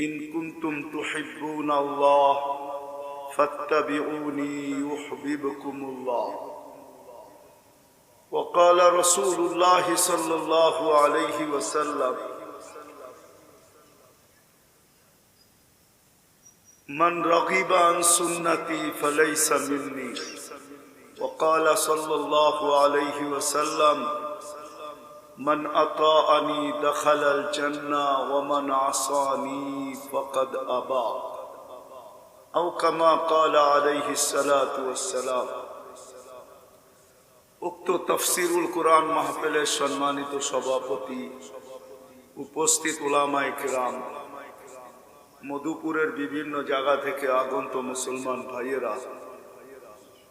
إن كنتم تحبون الله فاتبعوني يحببكم الله. وقال رسول الله صلى الله عليه وسلم من رغب عن سنتي فليس مني. وقال صلى الله عليه وسلم من أطاعني دخل الجنة ومن عصاني فقد أبى أو كما قال عليه الصلاة والسلام উক্ত তফসিরুল কোরআন মাহফিলের সম্মানিত সভাপতি উপস্থিত ওলামাই কিরাম মধুপুরের বিভিন্ন জায়গা থেকে আগন্ত মুসলমান ভাইয়েরা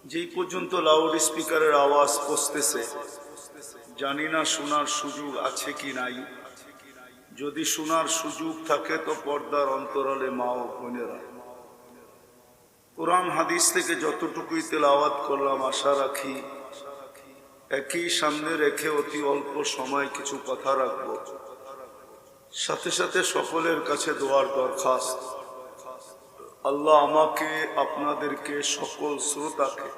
যেই পর্যন্ত লাউড স্পিকারের আওয়াজ পৌঁছতেছে জানি না শোনার সুযোগ আছে কি নাই। যদি শোনার সুযোগ থাকে তো পর্দার অন্তরালে মা ও বোনেরা। কোরআন হাদিস থেকে যতটুকুই তেলাওয়াত করলাম, আশা রাখি একই সামনে রেখে অতি অল্প সময় কিছু কথা রাখব। সাথে সাথে সকলের কাছে দোয়ার দরখাস্ত। আল্লাহ আমাকে, আপনাদেরকে সকল শ্রোতাকে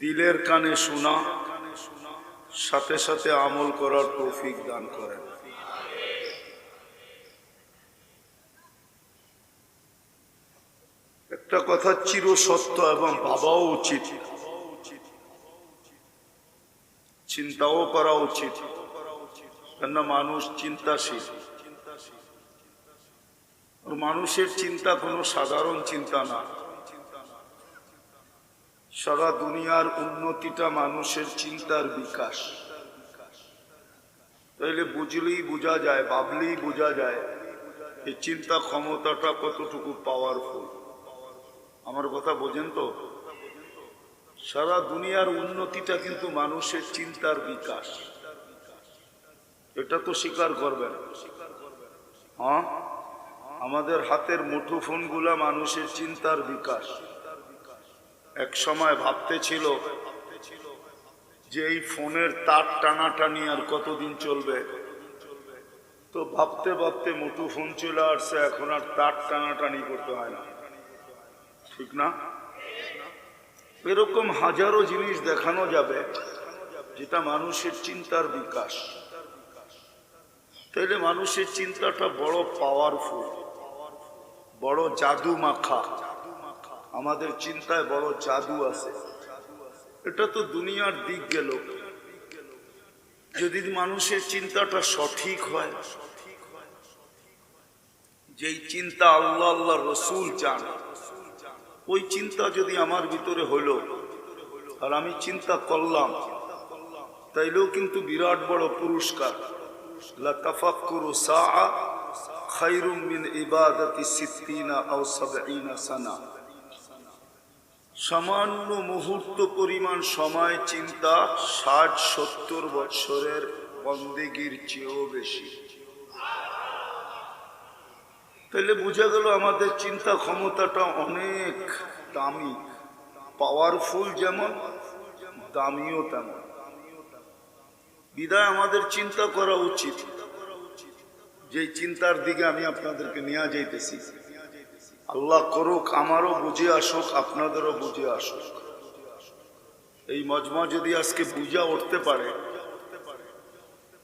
দিলের কানে শোনা সাথে সাথে আমল করার তৌফিক দান করেন। একটা কথা চির সত্য এবং ভাবাও উচিত। চিন্তাও করা উচিত। কেন মানুষ চিন্তাশীল? মানুষের চিন্তা কোনো সাধারণ চিন্তা না। সারা দুনিয়ার উন্নতিটা মানুষের চিন্তার বিকাশ। তাইলে বুঝলেই বোঝা যায়, ভাবলেই বোঝা যায়, এই চিন্তা ক্ষমতাটা কতটুকু পাওয়ারফুল আমার কথা বোঝেন তো? সারা দুনিয়ার উন্নতিটা কিন্তু মানুষের চিন্তার বিকাশ। এটা তো স্বীকার করবেন। হ্যাঁ? আমাদের হাতের মুঠো ফোনগুলা মানুষের চিন্তার বিকাশ। এক সময় ভাবতে ছিল যে এই ফোনের তার টানাটানি আর কতদিন চলবে। তো ভাবতে ভাবতে মুঠো ফোন চলে আসছে, এখন আর তার টানাটানি করতে হয় না। ঠিক না? এরকম হাজারো জিনিস দেখানো যাবে যেটা মানুষের চিন্তার বিকাশ। তাইলে মানুষের চিন্তাটা বড় পাওয়ারফুল বড় জাদু মাখা আমাদের চিন্তায় বড় জাদু আছে। এটা তো দুনিয়ার দিক গেল যদি মানুষের চিন্তাটা সঠিক হয়, যেই চিন্তা আল্লাহ আল্লাহ রসুল চান, ওই চিন্তা যদি আমার ভিতরে হলো, আর আমি চিন্তা করলাম, তাইলেও কিন্তু বিরাট বড় পুরস্কার। লাতাফাক্কুরু সামান্য মুহূর্ত পরিমাণ সময় চিন্তা ষাট সত্তর বৎসরের বন্দেগীর চেয়েও বেশি। তাহলে বোঝা গেল আমাদের চিন্তা ক্ষমতাটা অনেক দামি। পাওয়ারফুল যেমন, দামিও তেমন। বিদায় আমাদের চিন্তা করা উচিত। যে চিন্তার দিকে আমি আপনাদেরকে নিয়ে যাইতেছি। আল্লাহ করুক, আমারও বুঝে আসুক, আপনাদেরও বুঝে আসুক। এই মজমা যদি আজকে বুঝা উঠতে পারে,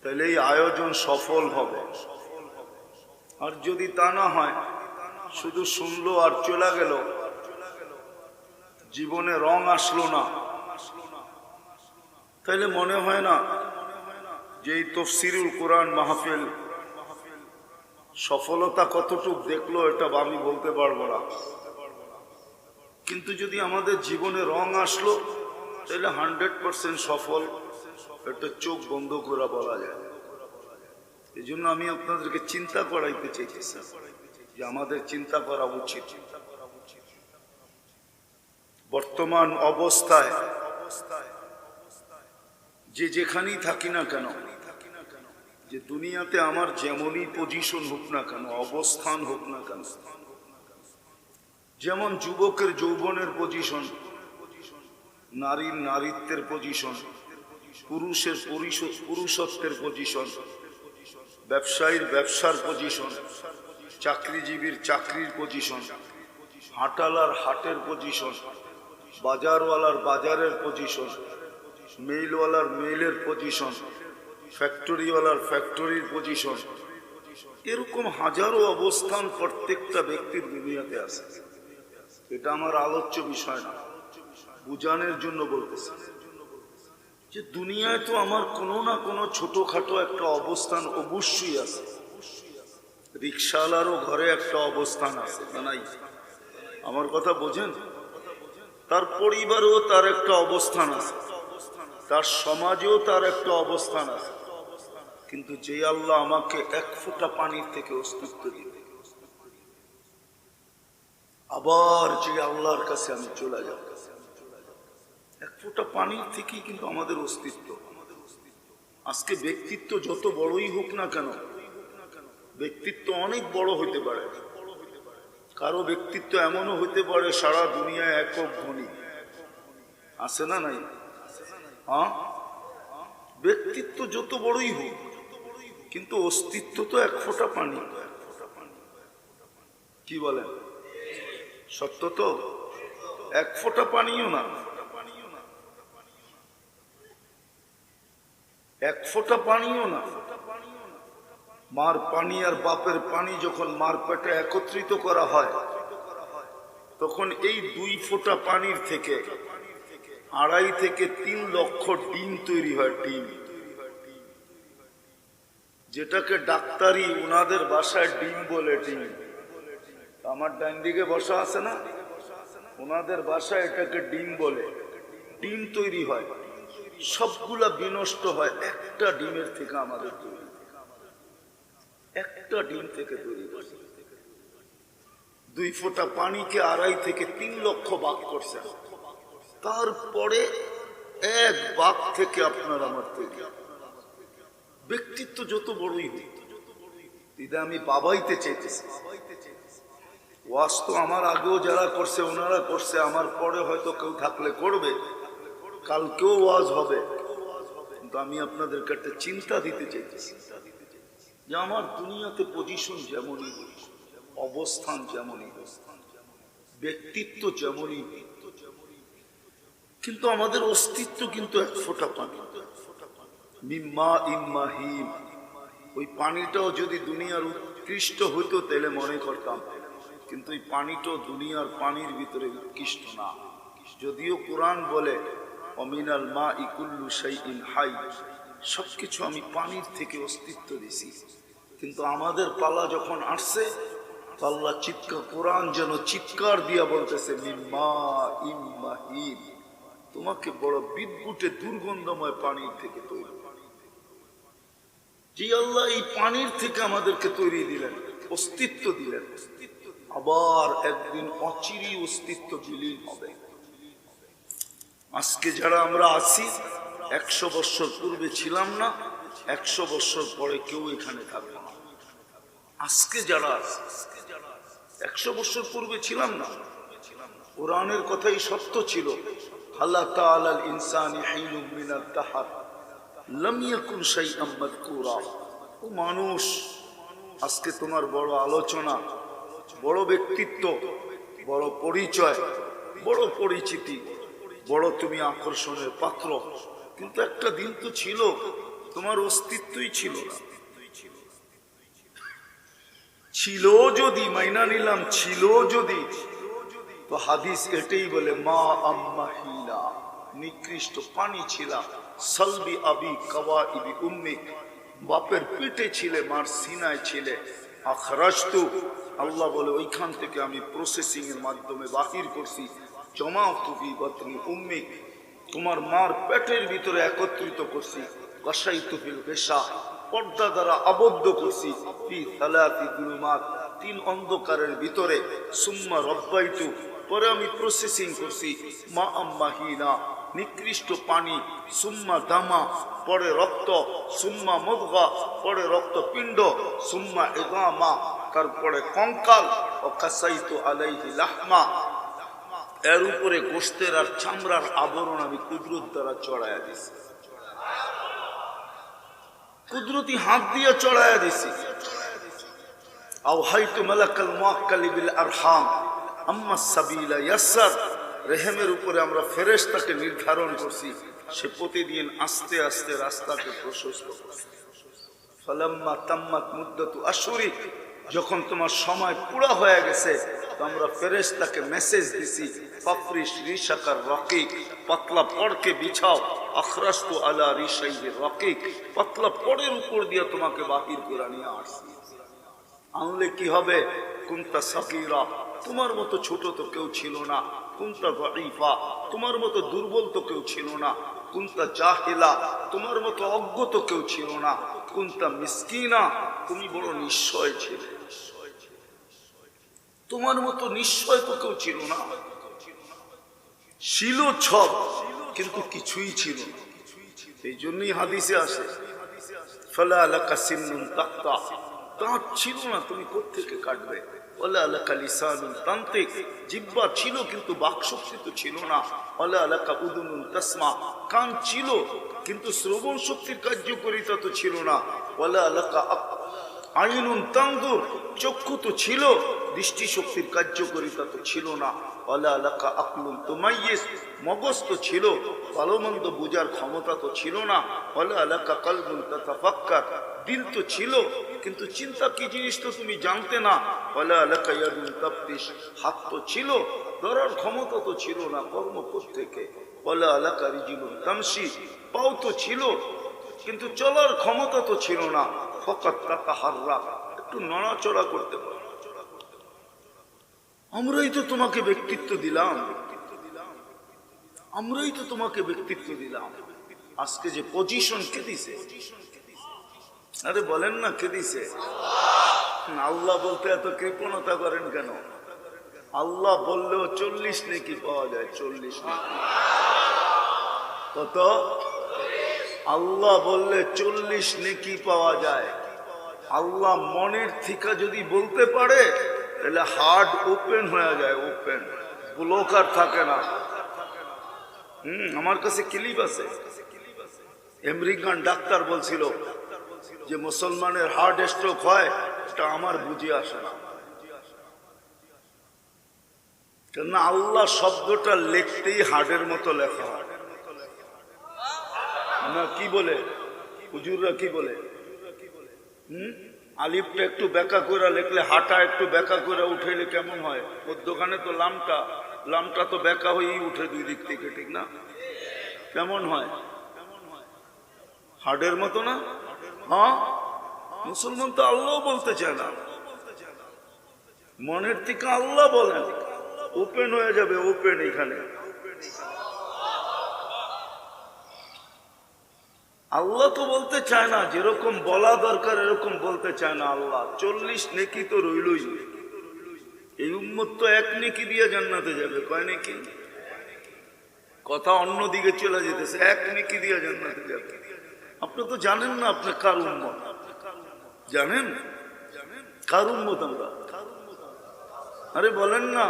তাহলে এই আয়োজন সফল হবে। আর যদি তা না হয়, শুধু শুনলো আর চলে গেল, জীবনে রং আসলো না। তাহলে মনে হয় না যে এই তফসিরুল কোরআন মাহফিল সফলতা কতটুক দেখল, এটা আমি বলতে পারব না। কিন্তু যদি আমাদের জীবনে রং আসলো, তাহলে হান্ড্রেড পার্সেন্ট সফল। একটা চোখ বন্ধ করা বলা যায়। এই জন্য আমি আপনাদেরকে চিন্তা করাইতে চাইছি চাইতেছি যে আমাদের চিন্তা করা উচিত। বর্তমান অবস্থায়, যে যেখানেই থাকি না কেন যে দুনিয়াতে আমার যেমনই পজিশন হোক না কেন, অবস্থান হোক না কেন, যেমন যুবকের যৌবনের পজিশন নারীর নারীত্বের পজিশন পুরুষের পুরুষত্বের পজিশন ব্যবসায়ীর ব্যবসার পজিশন চাকরিজীবীর চাকরির পজিশন হাটালার হাটের পজিশন বাজারওয়ালার বাজারের পজিশন মেইলওয়ালার মেইলের পজিশন ফ্যাক্টরিওয়ালার ফ্যাক্টরির পজিশন এরকম হাজারো অবস্থান প্রত্যেকটা ব্যক্তির দুনিয়াতে আছে। এটা আমার আলোচ্য বিষয় না। বুঝানোর জন্য বলতেছি। যে দুনিয়ায় তো আমার কোনো না কোনো ছোটখাটো একটা অবস্থান অবশ্যই আছে। রিক্সাওয়ালারও ঘরে একটা অবস্থান আছে নাই? আমার কথা বোঝেন? তার পরিবারেও তার একটা অবস্থান আছে। তার সমাজেও তার একটা অবস্থান আছে। কিন্তু যে আল্লাহ আমাকে এক ফোঁটা পানির থেকে অস্তিত্ব দিবে আবার যে আল্লাহর কাছে আমি চলে যাব। এক ফোঁটা পানির থেকেই কিন্তু আমাদের অস্তিত্ব। আজকে ব্যক্তিত্ব যত বড়ই হোক না কেন, ব্যক্তিত্ব অনেক বড় হইতে পারে। কারও ব্যক্তিত্ব এমনও হইতে পারে, সারা দুনিয়ায় একক ধনী। আছে না নাই? হ্যাঁ? ব্যক্তিত্ব যত বড়ই হোক কিন্তু অস্তিত্ব তো এক ফোঁটা পানি। কি বলেন সত্য তো? এক ফোঁটা পানিও না। এক ফোঁটা পানিও না। মার পানি আর বাপের পানি যখন মার পেটে একত্রিত করা হয়, তখন এই দুই ফোঁটা পানির থেকে আড়াই থেকে তিন লক্ষ ডিম তৈরি হয়, ডিম। যেটাকে ডাক্তারি উনাদের বাসায় ডিম বলে ডিম। আমার ডান দিকে বসা আছে না? ওনাদের বাসায় এটাকে ডিম বলে। ডিম তৈরি হয়। সবগুলা বিনষ্ট হয়। একটা ডিমের থেকে আমাদের তৈরি। একটা ডিম থেকে তৈরি দুই ফোঁটা পানিকে আড়াই থেকে তিন লক্ষ বাক করছে। তারপরে এক বাক থেকে আপনার আমার তৈরি। ব্যক্তিত্ব যত বড়ই হোক, দিদা, আমি বাবাইতে চাইতেছি। ওয়াজ তো আমার আগেও যারা করছে, ওনারা করছে, আমার পরে হয়তো কেউ থাকলে করবে। কালকেও ওয়াজ হবে। কিন্তু আমি আপনাদেরকে একটা চিন্তা দিতে চাইতেছি, যে আমার দুনিয়াতে পজিশন যেমনই অবস্থান যেমনই ব্যক্তিত্ব যেমনই কিন্তু আমাদের অস্তিত্ব কিন্তু এক ফোঁটা পানি। মিম্মা ইম্মাহিম। ওই পানিটাও যদি দুনিয়ার উৎকৃষ্ট হইতো তাহলে মনে করতাম, কিন্তু এই পানিটাও দুনিয়ার পানির ভিতরে উৎকৃষ্ট না। যদিও কোরআন বলে, অমিনাল মা ইকুল্লু সেই ইন হাই সবকিছু আমি পানির থেকে অস্তিত্ব দিছি। কিন্তু আমাদের পালা যখন আসছে, পাল্লা চিৎকার, কোরআন যেন চিৎকার দিয়া বলতেছে, মিম্মা ইম্মাহিম তোমাকে বড় বিদ্যুটে দুর্গন্ধময় পানির থেকে তৈরি। যে আল্লাহ, এই পানির থেকে আমাদেরকে তৈরি দিলেন, অস্তিত্ব দিলেন। আবার একদিন অচিরি অস্তিত্ব বিলীন হবে। আজকে যারা আমরা আছি, একশো বছর পূর্বে ছিলাম না, একশো বছর পরে কেউ এখানে থাকবে না। আজকে যারা একশো বছর পূর্বে ছিলাম না, কোরআনের কথাই সত্য ছিল, আল্লাহ তাআলাল ইনসানি তাহার। লাম ইয়াকুন শাইআম মাযকুরা। ও মানুষ, আজকে তোমার বড় আলোচনা, বড় ব্যক্তিত্ব, বড় পরিচয়, বড় পরিচিতি, বড় তুমি আকর্ষণের পাত্র। কিন্তু একটা দিন তো ছিল, তোমার অস্তিত্বই ছিল ছিল যদি, মাইনা নিলাম, ছিল যদি, তো হাদিস এটাই বলে, মা আম্মা হিলা, নিকৃষ্ট পানি ছিলা সলবি আবি কবা ইবি উম্মি। বাপের পিঠে ছিলে, মার সিনায় ছিলে। আখরাস্তু আল্লাহ বলে, ওইখান থেকে আমি প্রসেসিং এর মাধ্যমে বাহির করছি। জমা তুবি বতনি উম্মি। তোমার মার পেটের ভিতরে একত্রিত করছি। কসাই তুফিল পেশা পর্দা দ্বারা আবদ্ধ করছি। ফি সালাতি গুলুমাত তিন অন্ধকারের ভিতরে। সুম্মা রব্বাইতু, পরে আমি প্রসেসিং করছি। মা আম্মা হিনা নিকৃষ্ট পানি, সুম্মা দামা, পরে রক্ত, সুম্মা মদগা পরে রক্তপিণ্ড, সুম্মা এগামা, তারপরে কঙ্কাল ও কাসাইতু আলাইহি লাহমা। এর উপরে গোস্তের আর চামড়ার আবরণ আমি কুদরত দ্বারা চড়াইয়া দিছি। কুদরতি হাত দিয়ে চড়াইয়া দিছি। আও হাইতু মালাকাল মুআক্কালি বিল আরহাম। আম্মা সাবিলা ইয়াসসার। রেহেমের উপরে আমরা ফেরেশতাকে নির্ধারণ করছি। সে প্রতিদিন আস্তে আস্তে রাস্তাকে প্রশস্ত ফালাম্মা তাম্মাত মুদ্দাতু আশুরি যখন তোমার সময় পুরা হয়ে গেছে, তো আমরা ফেরেশতাকে মেসেজ দিছি ফাফরিশ রিশাকার রকিক, পাতলা পড়কে বিছাও, আখরাস্তু আলা রিশাইবির রকিক, পাতলা পড়ের উপর দিয়ে তোমাকে বাহির করে নিয়ে আসছি। আনলে কি হবে? কুন্তা সাকিরা তোমার মতো ছোট তো কেউ ছিল না। কুন্তা তোমার মতো দুর্বল তো কেউ ছিল না। কুন্তা জাহিলা, তোমার মতো অজ্ঞ তো কেউ ছিল না। কুন্তা মিসকিনা, তুমি বড় নিশ্চয় ছিলে। তোমার মতো নিশ্চয় তো কেউ ছিল না। ছিল সব কিন্তু কিছুই ছিল না। এই জন্যই হাদিসে আসে, ফলা আলাকা সিন্নুন তাক্তা দাঁত ছিল না, তুমি কোত্থেকে কাটবে? ওলা জিব্বা ছিল কিন্তু তো ছিল না। ওলা আলাকা উদুনুন কান ছিল কিন্তু শ্রবণ শক্তির কার্যকরিতা তো ছিল না। ওলা আলাকা আইনুন চক্ষু তো ছিল দৃষ্টি শক্তির কার্যকরিতা তো ছিল না। মগজ তো ছিল ভালো মন্দ বোঝার ক্ষমতা তো ছিল না। তো ছিল, কিন্তু চিন্তা কি জিনিস তো তুমি জানতে না। হাত তো ছিল, ধরার ক্ষমতা তো ছিল না থেকে পাও তো ছিল, কিন্তু চলার ক্ষমতা তো ছিল না। ফকাত একটু নড়াচড়া করতে পারো। আমরাই তো তোমাকে ব্যক্তিত্ব দিলাম। আমরাই তো তোমাকে ব্যক্তিত্ব দিলাম। আজকে যে পজিশন কে দিছে? আরে বলেন না কে দিছে? আল্লাহ বলতে এত কৃপণতা করেন কেন? আল্লাহ বললেও চল্লিশ নেকি পাওয়া যায়, চল্লিশ কত? আল্লাহ বললে চল্লিশ নেকি পাওয়া যায়। আল্লাহ মনের থিকা যদি বলতে পারে তাহলে হার্ট ওপেন হয়ে যায় ওপেন ব্লক আর থাকে না। হুম, আমার কাছে ক্লিপ আছে। আমেরিকান ডাক্তার বলছিল যে মুসলমানের হার্ট স্ট্রোক হয়, এটা আমার বুঝে আসে না। কেননা আল্লাহ শব্দটা লিখতেই হার্টের মতো লেখা। হয় না কি বলে? হুজুররা কি বলে? হুম? আলিফটা একটু বেকা করে লিখলে, হাঁটা একটু বেকা করে উঠেলে কেমন হয়? ওর দোকানে তো লামটা লামটা তো বেকা হয়েই উঠে দুই দিক থেকে, ঠিক না? কেমন হয়? হার্টের মতো না? হ্যাঁ? মুসলমান তো আল্লাহ বলতে চায় না। মনের থেকে আল্লাহ বলেন, ওপেন হয়ে যাবে, ওপেন এখানে। আল্লাহ তো বলতে চায় না, যেরকম বলা দরকার এরকম বলতে চায় না আল্লাহ। চল্লিশ নেকি তো রইলই। এই উম্মত তো এক নেকি দিয়ে জান্নাতে যাবে, কয় নেকি? কথা অন্য দিকে চলে যেতেছে, এক নেকি দিয়ে জান্নাতে যাবে। আপনি তো জানেন না আপনি কার উম্মত। জানেন? কার উম্মত আমরা? আরে বলেন না।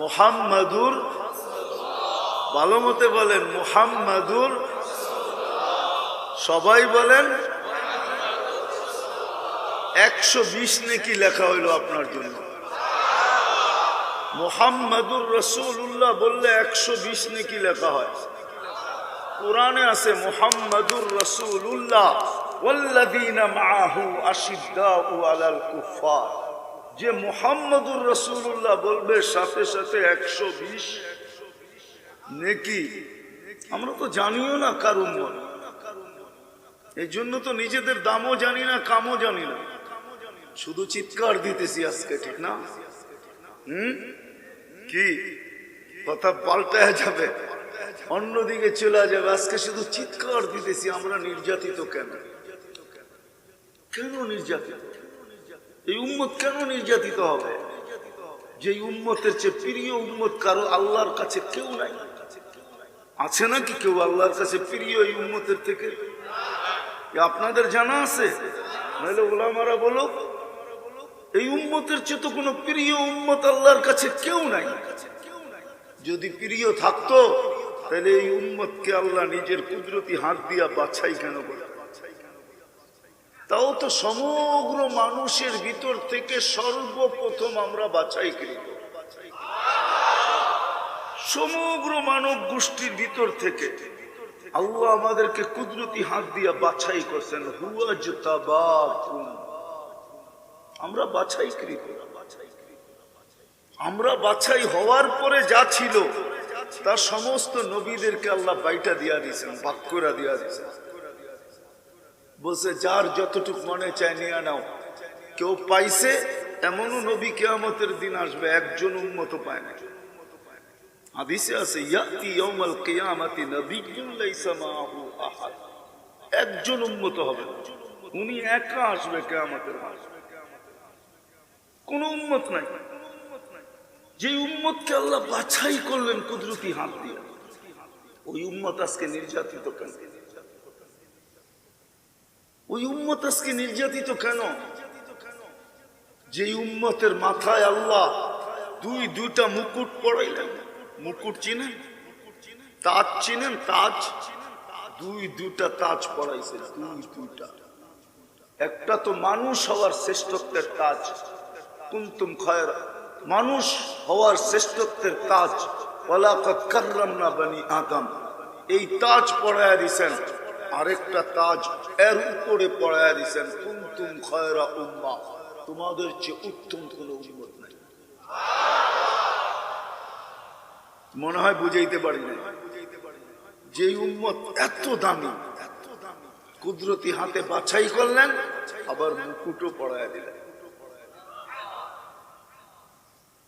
মোহাম্মদুর, ভালো মতে বলেন, মোহাম্মদুর সবাই বলেন, একশো বিশ নাকি লেখা হইল আপনার জন্য। মোহাম্মদুর রসুল্লাহ বললে একশো বিশ নাকি লেখা হয়। কোরআনে আছে মোহাম্মদুর রসুল্লাহ যে মোহাম্মদুর রসুল্লাহ বলবে, সাথে সাথে একশো বিশ নেকি। আমরা তো জানিও না কারণ বলে এই জন্য তো নিজেদের দামও জানি না, কামও জানি না। শুধু চিৎকার দিতেছি আজকে, ঠিক না? হুম? কি? কথা পাল্টায় যাবে। অন্যদিকে চলে যাবে। আজকে শুধু চিৎকার দিতেছি, আমরা নির্যাতিত কেন? কেন নির্যাতিত? এই উম্মত কেন নির্যাতিত হবে? যে উম্মতের চেয়ে প্রিয় উম্মত কারও আল্লাহর কাছে কেউ নাই। আছে নাকি কেউ আল্লাহর কাছে প্রিয় এই উম্মতের থেকে? আপনাদের জানা আছে? ওলামারা বলো এই উম্মতের চেয়ে তো কোনো প্রিয় উম্মত আল্লাহর কাছে কেউ নাই। যদি প্রিয় থাকতো, তাহলে এই উম্মতকে আল্লাহ নিজের কুদরতি হাত দিয়া বাছাই কেন করে তাও তো সমগ্র মানুষের ভিতর থেকে সর্বপ্রথম আমরা বাছাইকৃত সমগ্র মানব গোষ্ঠীর ভিতর থেকে আল্লাহ আমাদেরকে কুদরতি হাত দিয়া বাছাই করছেন হুয়াজ তাবাকুম আমরা বাছাইকৃত। আমরা বাছাই হওয়ার পরে যা ছিল তার সমস্ত নবীদেরকে আল্লাহ বাইটা দিয়া দিয়েছেন বাক্যরা দিয়া দিয়েছেন। বলছে, যার যতটুক মনে চায় নিয়ে নাও। কেউ পাইছে, এমনও নবী কেয়ামতের দিন আসবে, একজন উন্মত পায় না হাদিসে আছে, ইয়াতি ইয়াউমাল কিয়ামাতি নাবিয়্যুন লাইসা মাআহু আহাদ। একজন উম্মত হবে, উনি একা আসবে কিয়ামতের মাঠে। কোন উম্মত নাই। যে উম্মতকে আল্লাহ বাছাই করলেন কুদরতি হাত দিয়ে, ওই উম্মত আজকে নির্যাতিত কেন? ওই উম্মত আজকে নির্যাতিত কেন? যে উম্মতের মাথায় আল্লাহ দুই দুইটা মুকুট পড়াইলেন মুকুট চিনেন? তাজ চিনেন? তাজ? দুই, দুইটা তাজ পড়াইছে দুই, দুইটা। একটা তো মানুষ হওয়ার শ্রেষ্ঠত্বের তাজ কুন্তুম খয়ের। মানুষ হওয়ার শ্রেষ্ঠত্বের তাজ ওলাকত না বানি আদম। এই তাজ পড়ায়া দিছেন, আরেকটা তাজ এর উপরে পড়ায়া দিছেন, কুন্তুম খয়রা উম্মা। তোমাদের চেয়ে উত্তম কোন উন্মত নাই। মনে হয় বুঝাইতে পারি না যে উম্মত এত দামি, কুদরতি হাতে বাছাই করলেন, আবার মুকুটও পড়ায় দিলেন।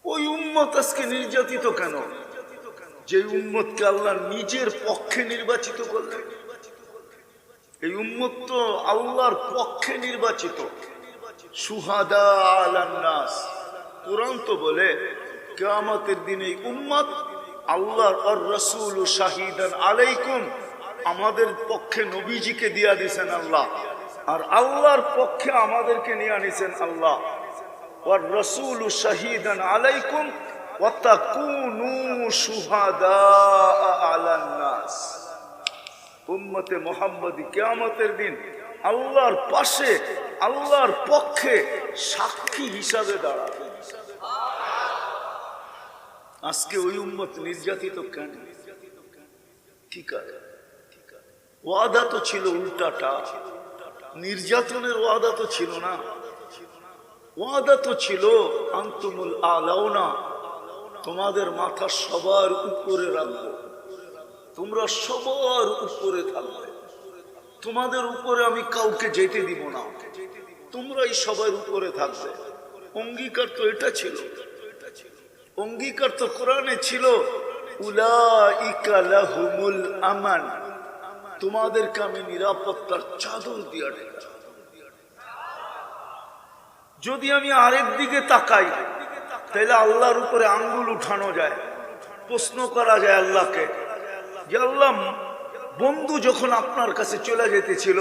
ওই উম্মত আজকে নির্যাতিত কেন? যে উম্মতকে আল্লাহ নিজের পক্ষে নির্বাচিত করলেন। এই উম্মত তো আল্লাহর পক্ষে নির্বাচিত। সুহাদা আলান্নাস। কোরআন তো বলে, কেয়ামতের দিন এই উম্মত আল্লাহর আর রসুল শাহিদান আলাইকুম, আমাদের পক্ষে নবীজিকে দিয়া দিছেন আল্লাহ, আর আল্লাহর পক্ষে আমাদেরকে নিয়ে আনিছেন আল্লাহ। ওয়ার রসুল শাহিদান আলাইকুম উম্মতে মোহাম্মদী কেয়ামতের দিন আল্লাহর পাশে, আল্লাহর পক্ষে সাক্ষী হিসাবে দাঁড়াবে। আজকে ওই উম্মত নির্যাতিত কেন? কি কারণ? ওয়াদা তো ছিল উল্টাটা। নির্যাতনের ওয়াদা তো ছিল না। ওয়াদা তো ছিল, আন্তুমুল আলাওনা তোমাদের মাথা সবার উপরে রাখব। তোমরা সবার উপরে থাকবে। তোমাদের উপরে আমি কাউকে যেতে দিব না। তোমরাই সবার উপরে থাকবে। অঙ্গীকার তো এটা ছিল। অঙ্গীকার তো কোরআনে ছিল, উলাইকা লাহুমুল আমান, তোমাদেরকে আমি নিরাপত্তার চাদর দিয়া যদি আমি আরেক দিকে তাকাই, তাহলে আল্লাহর উপরে আঙ্গুল উঠানো যায়, প্রশ্ন করা যায় আল্লাহকে যে আল্লাহ, বন্ধু যখন আপনার কাছে চলে যেতেছিল